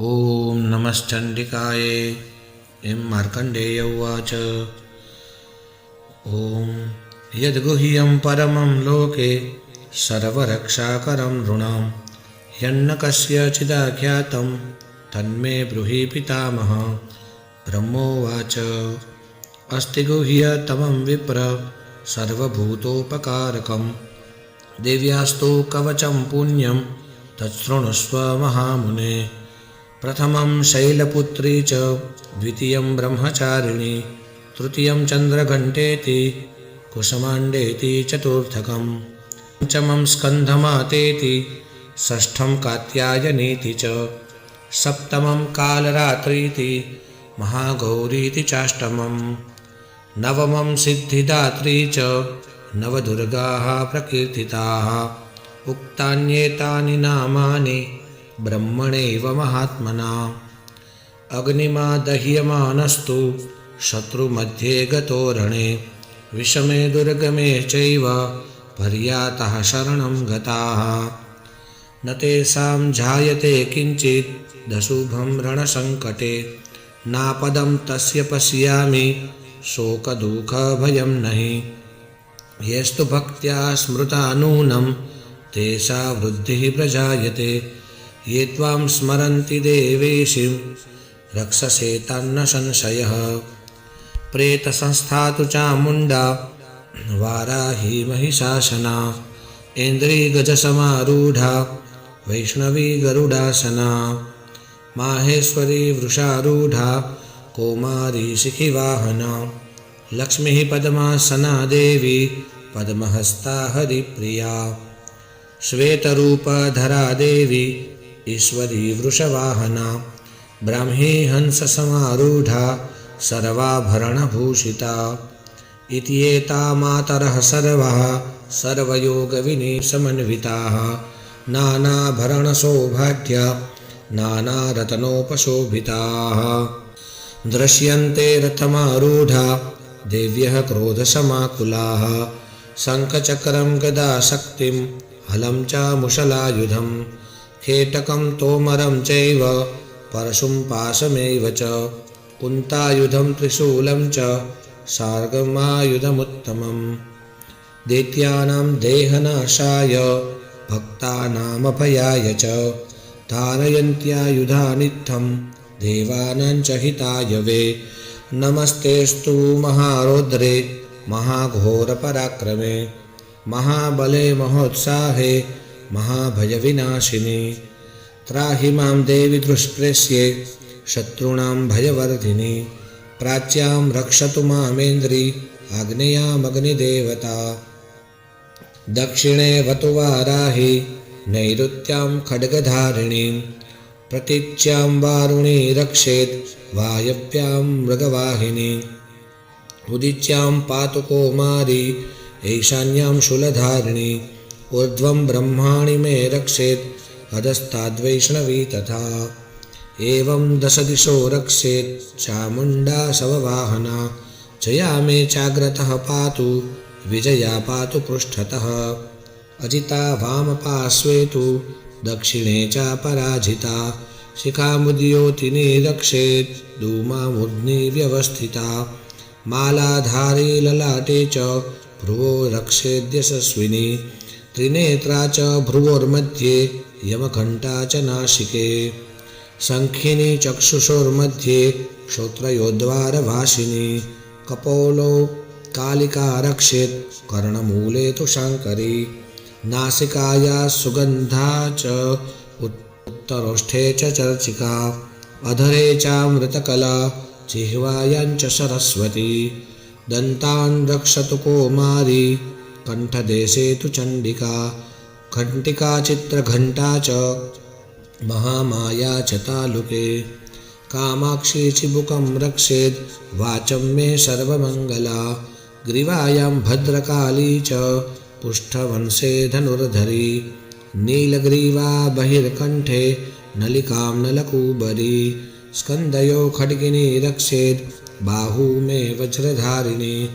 ॐ नमश्चण्डिकायै एँ मार्कण्डेय उवाच। ॐ यद्गुह्यं परमं लोके सर्वरक्षाकरं नृणां यन्न तन्मे ब्रूहि पितामह ब्रह्मोवाच। अस्ति गुह्यतमं विप्र सर्वभूतोपकारकं देव्यास्तु कवचं पुण्यं तच्छृणुष्व महामुने। प्रथमं शैलपुत्री च ब्रह्मचारिणी, तृतीयं चन्द्रघण्टेति, कुसमाण्डेति चतुर्थकं पञ्चमं स्कन्धमातेति, षष्ठं कात्यायनीति च, सप्तमं कालरात्रीति, महागौरीति चाष्टमं नवमं सिद्धिदात्री च, नवदुर्गाः प्रकीर्तिताः, उक्तान्येतानि नामानि ब्रह्मणैव महात्मना अग्निमादह्यमानस्तु, शत्रुमध्ये गतो रणे। विषमे दुर्गमे चैव, पर्यातः शरणं गताः। न तेषां जायते किञ्चित्, दशुभं रणसङ्कटे। नापदं तस्य पश्यामि, शोकदुःखभयं नहि। येस्तु भक्त्या स्मृता नूनं तेषा वृद्धिः प्रजायते। ये त्वां स्मरन्ति देवेशिं रक्षसे तन्न संशयः। प्रेतसंस्था तु चामुण्डा। वाराही महिषासना। इन्द्रिगजसमारूढा वैष्णवी गरुडासना। माहेश्वरी वृषारूढा। कौमारी शिखिवाहना लक्ष्मीः पद्मासना देवी। पद्महस्ता हरिप्रिया। श्वेतरूपधरा देवी। ईश्वरी वृषवाहना, ब्राह्मी हंससमारूढा सर्वाभरणभूषिता इत्येता मातरः सर्वः सर्वयोगविनिसमन्विताः नानाभरणसौभाग्या नानारत्नोपशोभिताः दृश्यन्ते रथमारूढा, देव्यः क्रोधसमाकुलाः। शङ्खचक्रं गदाशक्तिं, हलं च मुशलायुधं खेटकं तोमरं चैव परशुं पाशमेव च। कुन्तायुधं त्रिशूलं च सार्गमायुधमुत्तमम्। दैत्यानां देहनाशाय भक्तानामभयाय च। धारयन्त्यायुधानित्थं देवानां च हिताय वे। नमस्तेऽस्तु महारौद्रे महाघोरपराक्रमे। महाबले महोत्साहे महाभयविनाशिनि। त्राहि माँ देवि दुष्प्रेस्ये शत्रूणां भयवर्धिनि। प्राच्यां रक्षतु मामेन्द्रि, आग्नेयामग्निदेवता। दक्षिणे वतु वाराहि नैऋत्यां खड्गधारिणीं। प्रतीच्यां वारुणी रक्षेत्, वायव्यां मृगवाहिनी। उदिच्यां पातु कौमारी ईशान्यां शूलधारिणी। ऊर्ध्वं ब्रह्माणि मे रक्षेत्। अधस्ताद्वैष्णवी तथा। एवं दशदिशो रक्षेत्। चामुण्डा शववाहना। जया मे चाग्रतः पातु। विजया पातु पृष्ठतः। अजिता वामपार्श्वे तु दक्षिणे च पराजिता शिखामुद्योतिनी रक्षेत्। धूमामूर्ध्नि व्यवस्थिता। मालाधारी ललाटे च। भ्रुवो रक्षेद्यशस्विनी। त्रिनेत्रा च भ्रुवोर्मध्ये, यमघण्टा च नासिके शङ्खिनी चक्षुषोर्मध्ये श्रोत्रयोद्वारभाषिनी कपोलो कालिका रक्षेत् कर्णमूले तु शाङ्करी नासिकाया सुगन्धा च उत्तरोष्ठे च चर्चिका। अधरे चामृतकला जिह्वायां च सरस्वती। दन्तान् रक्षतु कौमारी कण्ठदेशे तु चण्डिका, घण्टिका चित्रघण्टा च, महामाया च तालुके। कामाक्षी चिबुकं रक्षेद् वाचं मे सर्वमङ्गला। ग्रीवायां भद्रकाली च, पुष्ठवंशे धनुर्धरी। नीलग्रीवा बहिर्कण्ठे, नलिकां नलकूबरी। स्कन्दयो खड्गिनी रक्षेत् बाहू मे वज्रधारिणी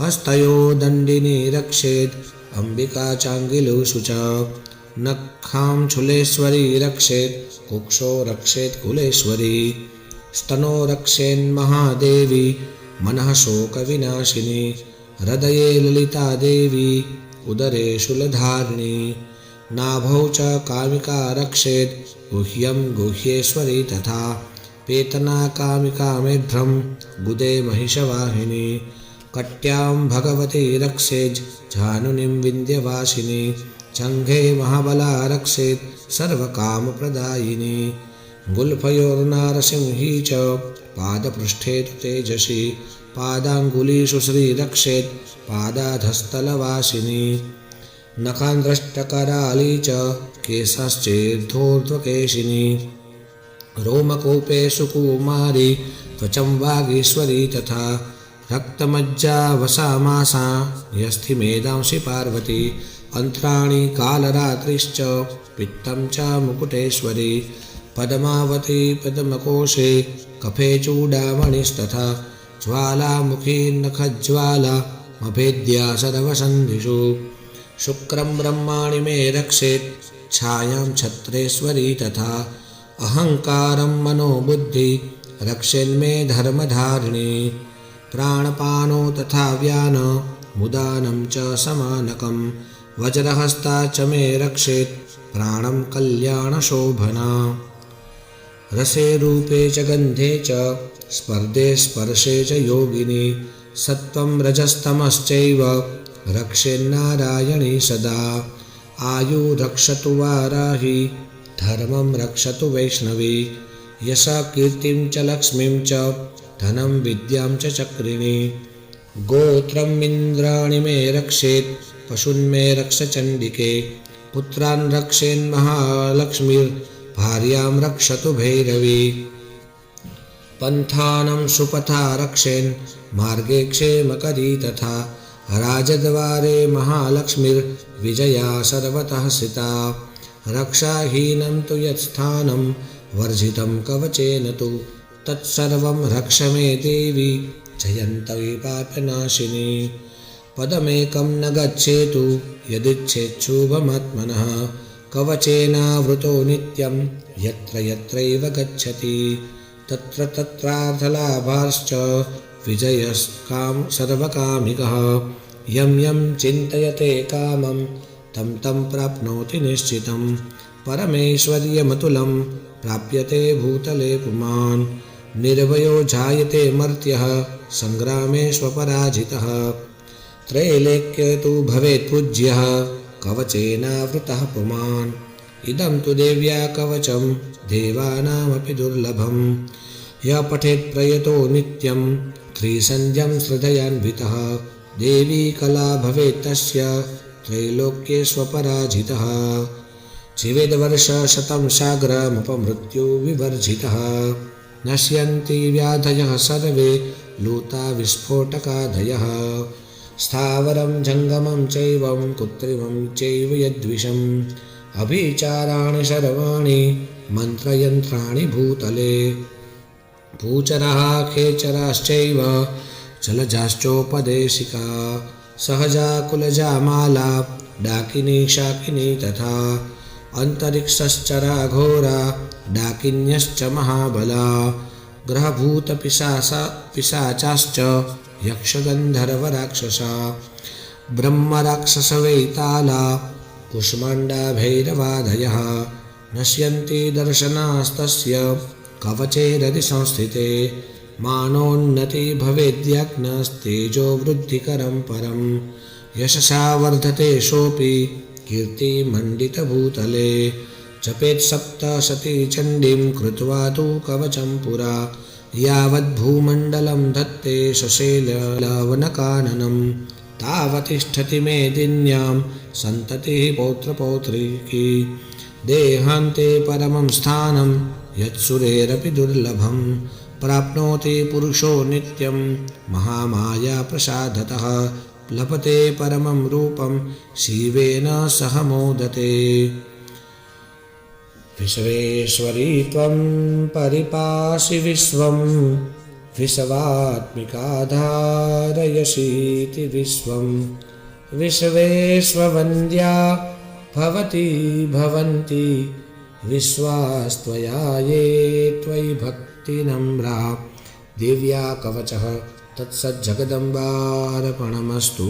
हस्तयो दण्डिनी रक्षेत् अम्बिका चाङ्गिलुषु च छुलेश्वरी रक्षेत् कुक्षो रक्षेत् कुलेश्वरी। स्तनो रक्षेन्महादेवी मनः शोकविनाशिनी। हृदये ललिता देवी उदरे शूलधारिणी। नाभौ च कामिका रक्षेत् गुह्यं गुह्येश्वरी तथा। पेतना कामिका मेढ्रं गुदे महिषवाहिनी। कट्यां भगवती रक्षेज् जानुनिं विन्द्यवासिनी चङ्घे महाबला रक्षेत्, सर्वकामप्रदायिनी। गुल्फयोर्नारसिंही च पादपृष्ठे तु तेजसी, पादाङ्गुलीषु श्रीरक्षेत् पादाधस्थलवासिनी नखान्द्रष्टकराली च केशश्चेद्धोर्ध्वकेशिनी। रोमकूपेषु कुमारी, त्वचं वागीश्वरी तथा रक्तमज्जा वसामासा यस्थिमेदांसि पार्वती, अन्त्राणि कालरात्रिश्च, पित्तं च मुकुटेश्वरी, पद्मावती पद्मकोशे, कफे चूडामणिस्तथा, ज्वालामुखी नखज्वाला, मभेद्या सर्वसन्धिषु। शुक्रं ब्रह्माणि मे रक्षेत्, छायां छत्रेश्वरी तथा, अहङ्कारं मनोबुद्धि रक्षेन्मे धर्मधारिणी। प्राणपानो तथा व्यान मुदानं च समानकं। वज्रहस्ता च मे रक्षेत् प्राणं कल्याणशोभना। रसे रूपे च गन्धे च स्पर्धे स्पर्शे च योगिनी। सत्त्वं रजस्तमश्चैव, रक्षेन्नारायणी सदा। आयु रक्षतु वाराहि, धर्मं रक्षतु वैष्णवी। यशा कीर्तिं च लक्ष्मीं च धनं विद्यां चक्रिणी। गोत्रम् मे रक्षेत् पशून्मे रक्ष चण्डिके। पुत्रान् रक्षेन्महालक्ष्मीर्भार्यां रक्षतु भैरवी। पन्थानं सुपथा रक्षेन्, मार्गे क्षेमकरी तथा। राजद्वारे महालक्ष्मीर्विजया सर्वतः सिता। रक्षाहीनं तु यत्स्थानं, वर्जितं कवचेन तु। तत्सर्वं रक्ष मे देवी जयन्तवी पापनाशिनी। पदमेकं न गच्छेतु। यदिच्छेच्छुभमात्मनः कवचेनावृतो नित्यं। यत्र यत्रैव गच्छति। तत्र तत्रार्थलाभाश्च विजयस्कां सर्वकामिकः। यं यं चिन्तयते कामं। तं तं प्राप्नोति निश्चितं। परमेश्वर्यमतुलं प्राप्यते भूतले पुमान् निर्भयो जायते मर्त्यः सङ्ग्रामे स्वपराजितः। त्रैलेक्य तु भवेत् पूज्यः कवचेनावृतः पुमान्। इदं तु देव्या कवचं, देवानामपि दुर्लभं य पठेत् प्रयतो नित्यं त्रिसन्ध्यं हृदयान्वितः देवी कला भवेत् तस्य, त्रैलोक्ये स्वपराजितः। जीवेद्वर्षशतं साग्रमुपमृत्युविवर्जितः नश्यन्ति व्याधयः सर्वे लूता विस्फोटकादयः स्थावरं जङ्गमं चैवं कृत्रिमं चैव यद्विषम्। अभिचाराणि सर्वाणि मन्त्रयन्त्राणि भूतले। भूचरः खेचराश्चैव, जलजाश्चोपदेशिका, सहजा कुलजा माला, डाकिनी शाकिनी तथा अन्तरिक्षश्चरा घोरा डाकिन्यश्च महाबला, ग्रहभूतपिशासा, पिशाचाश्च यक्षगन्धर्वराक्षसा, ब्रह्मराक्षसवैताला कुष्माण्डा भैरवादयः नश्यन्ति दर्शनास्तस्य, कवचेरदि संस्थिते, मानोन्नति भवेद्यज्ञस्तेजो वृद्धिकरं परं, यशसा वर्धते सोऽपि कीर्तिमण्डितभूतले जपेत् सप्तशती चण्डीं कृत्वा तु कवचं पुरा। यावद्भूमण्डलं धत्ते शशेलवनकाननं तावतिष्ठति मेदिन्यां सन्ततिः पौत्रपौत्रीकी। देहान्ते परमं स्थानं यत्सुरेरपि दुर्लभं। प्राप्नोति पुरुषो नित्यं महामायाप्रसादतः। लभते परमं रूपं शिवेन सह मोदते। विश्वेश्वरी त्वं परिपासि विश्वं विश्वात्मिकाधारयसीति विश्वं। विश्वेश्ववन्द्या भवति भवन्ति, विश्वास्त्वया ये त्वयि भक्तिनम्रा। दिव्या कवचः तत्सज्जगदम्बार्पणमस्तु।